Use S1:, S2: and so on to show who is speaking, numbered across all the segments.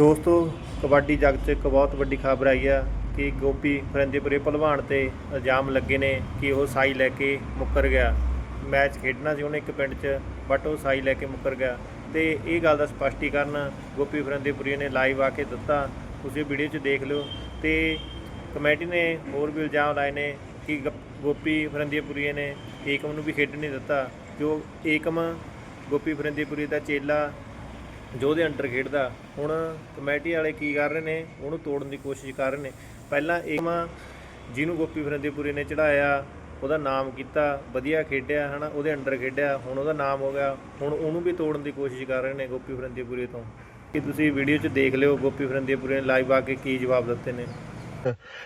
S1: ਦੋਸਤੋ, ਕਬੱਡੀ ਜਗਤ 'ਚ ਇੱਕ ਬਹੁਤ ਵੱਡੀ ਖਬਰ ਆਈ ਆ ਕਿ ਗੋਪੀ ਫਰਿੰਦੀਪੁਰੇ ਭਲਵਾਨ ਤੇ ਇਲਜ਼ਾਮ ਲੱਗੇ ਨੇ ਕਿ ਉਹ ਸਾਈ ਲੈ ਕੇ ਮੁੱਕਰ ਗਿਆ। ਮੈਚ ਖੇਡਣਾ ਸੀ ਉਹਨੇ ਇੱਕ ਪਿੰਡ 'ਚ ਬਟ ਉਹ ਸਾਈ ਲੈ ਕੇ ਮੁੱਕਰ ਗਿਆ। ਤੇ ਇਹ ਗੱਲ ਦਾ ਸਪਸ਼ਟੀਕਰਨ ਗੋਪੀ ਫਰਿੰਦੀਪੁਰੀ ਨੇ ਲਾਈਵ ਆ ਕੇ ਦਿੱਤਾ। ਤੁਸੀਂ ਵੀਡੀਓ 'ਚ ਦੇਖ ਲਿਓ। ਤੇ ਕਮੇਟੀ ਨੇ ਹੋਰ ਵੀ ਇਲਜ਼ਾਮ ਲਾਏ ਨੇ ਕਿ ਗੋਪੀ ਫਰਿੰਦੀਪੁਰੀ ਨੇ ਏਕਮ ਨੂੰ ਵੀ ਖੇਡਣ ਨਹੀਂ ਦਿੱਤਾ। ਜੋ ਏਕਮ ਗੋਪੀ ਫਰਿੰਦੀਪੁਰੀ ਦਾ ਚੇਲਾ ਜੋ ਉਹਦੇ ਅੰਡਰ ਖੇਡਦਾ, ਹੁਣ ਕਮੇਟੀ ਵਾਲੇ ਕੀ ਕਰ ਰਹੇ ਨੇ, ਉਹਨੂੰ ਤੋੜਨ ਦੀ ਕੋਸ਼ਿਸ਼ ਕਰ ਰਹੇ ਨੇ। ਪਹਿਲਾਂ ਏਕਮ ਜਿਹਨੂੰ ਗੋਪੀ ਫਰਿੰਦੀਪੁਰੀ ਨੇ ਚੜਾਇਆ ਉਹਦਾ ਨਾਮ ਕੀਤਾ, ਵਧੀਆ ਖੇਡਿਆ, ਹਨਾ, ਉਹਦੇ ਅੰਡਰ ਖੇਡਿਆ, ਹੁਣ ਉਹਦਾ ਨਾਮ ਹੋ ਗਿਆ, ਹੁਣ ਉਹਨੂੰ ਵੀ ਤੋੜਨ ਦੀ ਕੋਸ਼ਿਸ਼ ਕਰ ਰਹੇ ਨੇ ਗੋਪੀ ਫਰਿੰਦੀਪੁਰੀ ਤੋਂ। ਕਿ ਤੁਸੀਂ ਵੀਡੀਓ 'ਚ ਦੇਖ ਲਿਓ ਗੋਪੀ ਫਰਿੰਦੀਪੁਰੀ ਨੇ ਲਾਈਵ ਆ ਕੇ ਕੀ ਜਵਾਬ ਦਿੱਤੇ ਨੇ।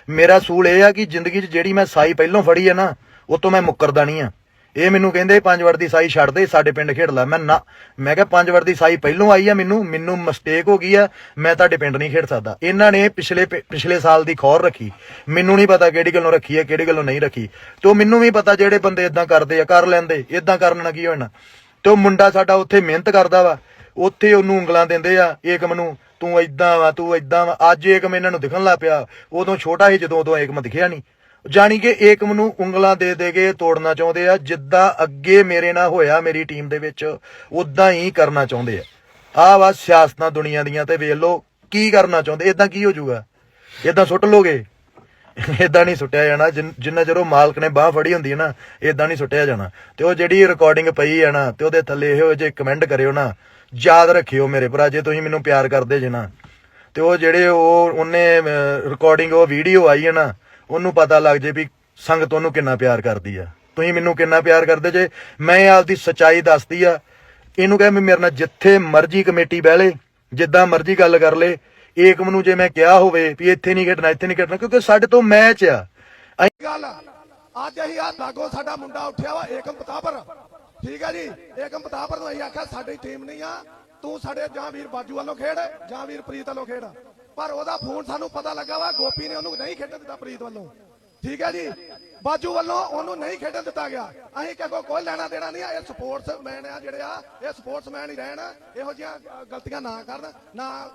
S2: ਮੇਰਾ ਸੂਲ ਇਹ ਆ ਕਿ ਜ਼ਿੰਦਗੀ 'ਚ ਜਿਹੜੀ ਮੈਂ ਸਾਈ ਪਹਿਲੋਂ ਫੜੀ ਆ ਨਾ, ਉਹ ਤੋਂ ਮੈਂ ਮੁੱਕਰਦਾ ਨਹੀਂ ਆ। ਇਹ ਮੈਨੂੰ ਕਹਿੰਦੇ ਪੰਜ ਵੜ ਦੀ ਸਾਈ ਛੱਡ ਦੇ, ਸਾਡੇ ਪਿੰਡ ਖੇਡ ਲੈ, ਮੈਂ ਨਾ ਮੈਂ ਕਿਹਾ ਪੰਜ ਵਾਰ ਦੀ ਸਾਈ ਪਹਿਲੋਂ ਆਈ ਆ ਮੈਨੂੰ ਮੈਨੂੰ ਮਿਸਟੇਕ ਹੋ ਗਈ ਆ, ਮੈਂ ਤੁਹਾਡੇ ਪਿੰਡ ਨਹੀਂ ਖੇਡ ਸਕਦਾ। ਇਹਨਾਂ ਨੇ ਪਿਛਲੇ ਪਿਛਲੇ ਸਾਲ ਦੀ ਖੌਰ ਰੱਖੀ। ਮੈਨੂੰ ਨਹੀਂ ਪਤਾ ਕਿਹੜੀ ਗੱਲੋਂ ਰੱਖੀ ਹੈ ਕਿਹੜੀ ਗੱਲੋਂ ਨਹੀਂ ਰੱਖੀ। ਤੇ ਉਹ ਮੈਨੂੰ ਵੀ ਪਤਾ ਜਿਹੜੇ ਬੰਦੇ ਇਦਾਂ ਕਰਦੇ ਆ, ਕਰ ਲੈਂਦੇ ਇਦਾਂ ਕਰਨ ਨਾਲ ਕੀ ਹੋਣਾ ਤੇ ਉਹ ਮੁੰਡਾ ਸਾਡਾ ਉੱਥੇ ਮਿਹਨਤ ਕਰਦਾ ਵਾ, ਉੱਥੇ ਉਹਨੂੰ ਉਂਗਲਾਂ ਦਿੰਦੇ ਆ ਏਕਮ ਨੂੰ, ਤੂੰ ਏਦਾਂ ਵਾ, ਤੂੰ ਏਦਾਂ ਵਾ। ਅੱਜ ਏਕਮ ਇਹਨਾਂ ਨੂੰ ਦਿਖਣ ਲੱਗ ਪਿਆ। ਉਦੋਂ ਛੋਟਾ ਸੀ, ਜਦੋਂ ਉਦੋਂ ਏਕਮ ਦਿਖਿਆ ਨਹੀਂ। ਜਾਣੀ ਕਿ ਏਕਮ ਨੂੰ ਉਂਗਲਾਂ ਦੇ ਦੇ ਕੇ ਤੋੜਨਾ ਚਾਹੁੰਦੇ ਆ, ਜਿੱਦਾਂ ਅੱਗੇ ਮੇਰੇ ਨਾਲ ਹੋਇਆ, ਮੇਰੀ ਟੀਮ ਦੇ ਵਿੱਚ ਉਦਾਂ ਹੀ ਕਰਨਾ ਚਾਹੁੰਦੇ ਆ। ਆਹ ਵਾ ਸਿਆਸਤਾਂ ਦੁਨੀਆ ਦੀਆਂ ਤੇ ਵੇਖ ਲਓ, ਕੀ ਕਰਨਾ ਚਾਹੁੰਦੇ ਇਦਾਂ ਕੀ ਹੋ ਜਾਊਗਾ? ਇਦਾਂ ਸੁੱਟ ਲੋਗੇ? ਇਦਾਂ ਨਹੀਂ ਸੁੱਟਿਆ ਜਾਣਾ, ਜਿੰਨ- ਜਿੰਨਾ ਚਿਰ ਉਹ ਮਾਲਕ ਨੇ ਬਾਹ ਫੜੀ ਹੁੰਦੀ ਹੈ ਨਾ ਇਦਾਂ ਨਹੀਂ ਸੁੱਟਿਆ ਜਾਣਾ। ਤੇ ਉਹ ਜਿਹੜੀ ਰਿਕਾਰਡਿੰਗ ਪਈ ਹੈ ਨਾ, ਤੇ ਉਹਦੇ ਥੱਲੇ ਇਹੋ ਜੇ ਕਮੈਂਟ ਕਰਿਓ ਨਾ, ਯਾਦ ਰੱਖਿਓ ਮੇਰੇ ਭਰਾ, ਜੇ ਤੁਸੀਂ ਮੈਨੂੰ ਪਿਆਰ ਕਰਦੇ ਜੇ ਨਾ। ਤੇ ਉਹ ਜਿਹੜੇ ਉਹ, ਉਹਨੇ ਰਿਕਾਰਡਿੰਗ ਉਹ ਵੀਡੀਓ ਆਈ ਹੈ ਨਾ ਉਹਨੂੰ ਪਤਾ ਲੱਗ ਜੇ ਵੀ ਸੰਗਤ ਉਹਨੂੰ ਕਿੰਨਾ ਪਿਆਰ ਕਰਦੀ ਆ। ਤੁਸੀਂ ਮੈਨੂੰ ਕਿੰਨਾ ਪਿਆਰ ਕਰਦੇ ਜੇ, ਮੈਂ ਆਪਦੀ ਸੱਚਾਈ ਦੱਸਦੀ ਆ। ਇਹਨੂੰ ਕਹੇ ਮੇਰੇ ਨਾਲ ਜਿੱਥੇ ਮਰਜ਼ੀ ਕਮੇਟੀ ਬਹਿ ਲੇ, ਜਿੱਦਾਂ ਮਰਜ਼ੀ ਗੱਲ ਕਰ ਲੇ ਏਕਮ ਨੂੰ ਜੇ ਮੈਂ ਕਿਹਾ ਹੋਵੇ ਵੀ ਇੱਥੇ ਨਹੀਂ ਖੇਡਣਾ ਇੱਥੇ ਨਹੀਂ ਖੇਡਣਾ ਕਿਉਂਕਿ ਸਾਡੇ ਤੋਂ ਮੈਚ ਆ।
S3: ਗੱਲ, ਅੱਜ ਅਸੀਂ ਆ ਲਾਗੋ ਸਾਡਾ ਮੁੰਡਾ ਉੱਠਿਆ ਵਾ, ਏਕਮ ਪਤਾਪਰ ਠੀਕ ਹੈ ਜੀ, ਏਕਮ ਪਤਾਪਰ ਨੂੰ ਅਸੀਂ ਆਖਿਆ, ਸਾਡੀ ਟੀਮ ਨਹੀਂ ਆ, ਤੂੰ ਸਾਡੇ ਜਾਂ ਵੀਰ ਬਾਜੂ ਵੱਲੋਂ ਖੇਡ, ਜਾਂ ਵੀਰ ਪ੍ਰੀਤ ਵੱਲੋਂ ਖੇਡ। ਪਰ ਉਹਦਾ ਫੋਨ ਸਾਨੂੰ ਪਤਾ ਲੱਗਾ ਵਾ, ਗੋਪੀ ਨੇ ਉਹਨੂੰ ਨਹੀਂ ਖੇਡਣ ਦਿੱਤਾ ਪ੍ਰੀਤ ਵੱਲੋਂ। ਠੀਕ ਹੈ ਜੀ? ਬਾਜੂ ਵੱਲੋਂ ਉਹਨੂੰ ਨਹੀਂ ਖੇਡਣ ਦਿੱਤਾ ਗਿਆ। ਅਸੀਂ ਕਿਹਾ ਕੋਈ ਲੈਣਾ ਦੇਣਾ ਨਹੀਂ ਆ, ਇਹ ਸਪੋਰਟਸਮੈਨ ਆ ਜਿਹੜੇ ਆ, ਇਹ ਸਪੋਰਟਸਮੈਨ ਹੀ ਰਹਿਣ, ਇਹੋ ਜਿਹੀਆਂ ਗਲਤੀਆਂ ਨਾ ਕਰਨ, ਨਾ